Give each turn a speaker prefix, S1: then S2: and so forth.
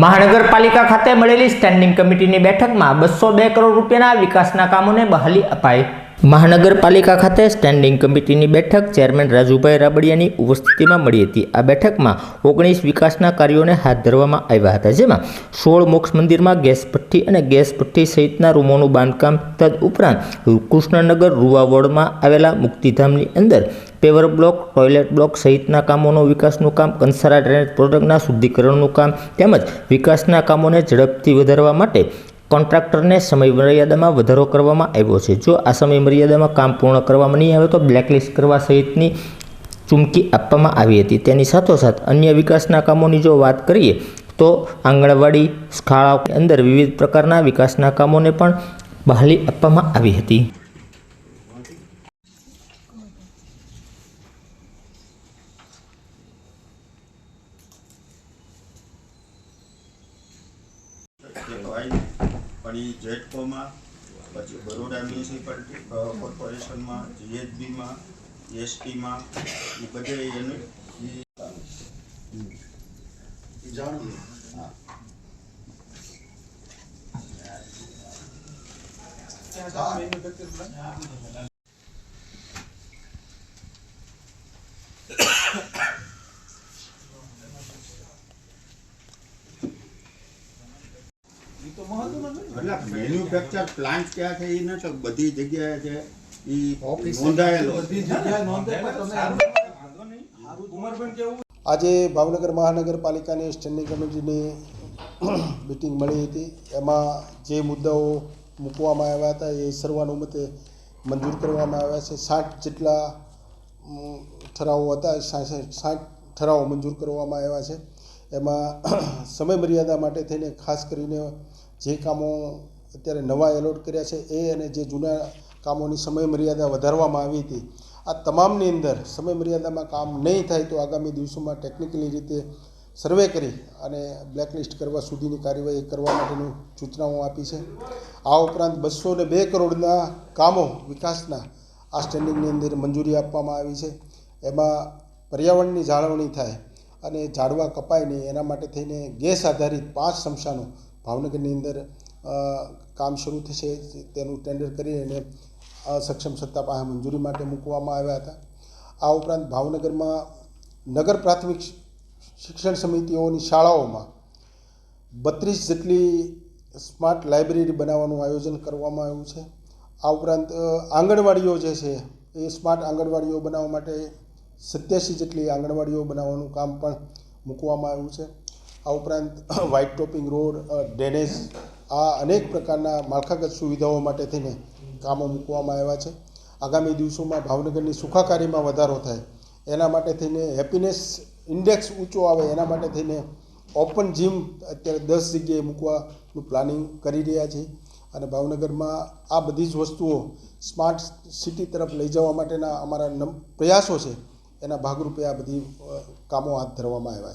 S1: મહાનગરપાલિકા ખાતે મળેલી સ્ટેન્ડિંગ કમિટીની બેઠકમાં બસો બે કરોડ રૂપિયાના વિકાસના કામોને બહાલી અપાઈ. મહાનગરપાલિકા ખાતે સ્ટેન્ડિંગ કમિટીની બેઠક ચેરમેન રાજુભાઈ રાબડિયાની ઉપસ્થિતિમાં મળી હતી. આ બેઠકમાં ઓગણીસ વિકાસના કાર્યોને હાથ ધરવામાં આવ્યા હતા, જેમાં સોળ મોક્ષ મંદિરમાં ગેસ ભઠ્ઠી અને ગેસ ભઠ્ઠી સહિતના રૂમોનું બાંધકામ તદ ઉપરાંત કૃષ્ણનગર રૂવા વોર્ડમાં આવેલા મુક્તિધામની અંદર પેવર બ્લોક, ટોયલેટ બ્લોક સહિતના કામોનું વિકાસનું કામ, કંસારા ડ્રેનેજ પ્રોજેક્ટના શુદ્ધિકરણનું કામ તેમજ વિકાસના કામોને ઝડપથી વધારવા માટે કોન્ટ્રાક્ટરને સમયમર્યાદામાં વધારો કરવામાં આવ્યો છે. જો આ સમયમર્યાદામાં કામ પૂર્ણ કરવામાં નહીં આવે તો બ્લેકલિસ્ટ કરવા સહિતની ચૂમકી આપવામાં આવી હતી. તેની સાથોસાથ અન્ય વિકાસના કામોની જો વાત કરીએ તો આંગણવાડી, શાળાઓ અંદર વિવિધ પ્રકારના વિકાસના કામોને પણ બહાલી આપવામાં આવી હતી.
S2: એ તો આવી પણ એ જેટકોમાં પછી બરોડા મ્યુનિસિપાલિટી કોર્પોરેશનમાં જીએચબીમાં એસટીમાં એ બધે એને હા. એટલે મેન્યુફેક્ચર પ્લાન્ટ ક્યાં છે? એ નથી બધી જગ્યાએ છે. એ નોંધાયેલો.
S3: આજે ભાવનગર મહાનગરપાલિકાની સ્ટેન્ડિંગ કમિટીની મિટિંગ મળી હતી. એમાં જે મુદ્દાઓ મૂકવામાં આવ્યા હતા એ સર્વાનુમતે મંજૂર કરવામાં આવ્યા છે. સાઠ જેટલા ઠરાવો હતા સાઠ સાઠ ઠરાવો મંજૂર કરવામાં આવ્યા છે. એમાં સમય મર્યાદા માટે થઈને ખાસ કરીને જે કામો અત્યારે નવા એલોટ કર્યા છે, એ અને જે જૂના કામોની સમય મર્યાદા વધારવામાં આવી હતી, આ તમામની અંદર સમય મર્યાદામાં કામ નહીં થાય તો આગામી દિવસોમાં ટેકનિકલી રીતે સર્વે કરી અને બ્લેકલિસ્ટ કરવા સુધીની કાર્યવાહી કરવા માટેની સૂચનાઓ આપી છે. આ ઉપરાંત બસો ને બે કરોડના કામો વિકાસના આ સ્ટેન્ડિંગની અંદર મંજૂરી આપવામાં આવી છે. એમાં પર્યાવરણની જાળવણી થાય અને ઝાડવા કપાય નહીં, એના માટે થઈને ગેસ આધારિત પાંચ સમશાનો ભાવનગરની અંદર કામ શરૂ થશે, તેનું ટેન્ડર કરી અને સક્ષમ સત્તા પાસે મંજૂરી માટે મૂકવામાં આવ્યા હતા. આ ઉપરાંત ભાવનગરમાં નગર પ્રાથમિક શિક્ષણ સમિતિઓની શાળાઓમાં બત્રીસ જેટલી સ્માર્ટ લાઇબ્રેરી બનાવવાનું આયોજન કરવામાં આવ્યું છે. આ ઉપરાંત આંગણવાડીઓ જે છે, એ સ્માર્ટ આંગણવાડીઓ બનાવવા માટે સત્યાસી જેટલી આંગણવાડીઓ બનાવવાનું કામ પણ મૂકવામાં આવ્યું છે. આ ઉપરાંત વ્હાઇટ ટોપિંગ રોડ ડ્રેનેજ આ અનેક પ્રકારના માળખાગત સુવિધાઓ માટે થઈને કામો મૂકવામાં આવ્યા છે. આગામી દિવસોમાં ભાવનગરની સુખાકારીમાં વધારો થાય. એના માટે થઈને હેપીનેસ ઇન્ડેક્સ ઊંચો આવે. એના માટે થઈને ઓપન જીમ અત્યારે દસ જગ્યાએ મૂકવાનું પ્લાનિંગ કરી રહ્યા છે. અને ભાવનગરમાં આ બધી જ વસ્તુઓ સ્માર્ટ સિટી તરફ લઈ જવા માટેના અમારા પ્રયાસો છે. એના ભાગરૂપે આ બધી કામો હાથ ધરવામાં આવ્યા છે.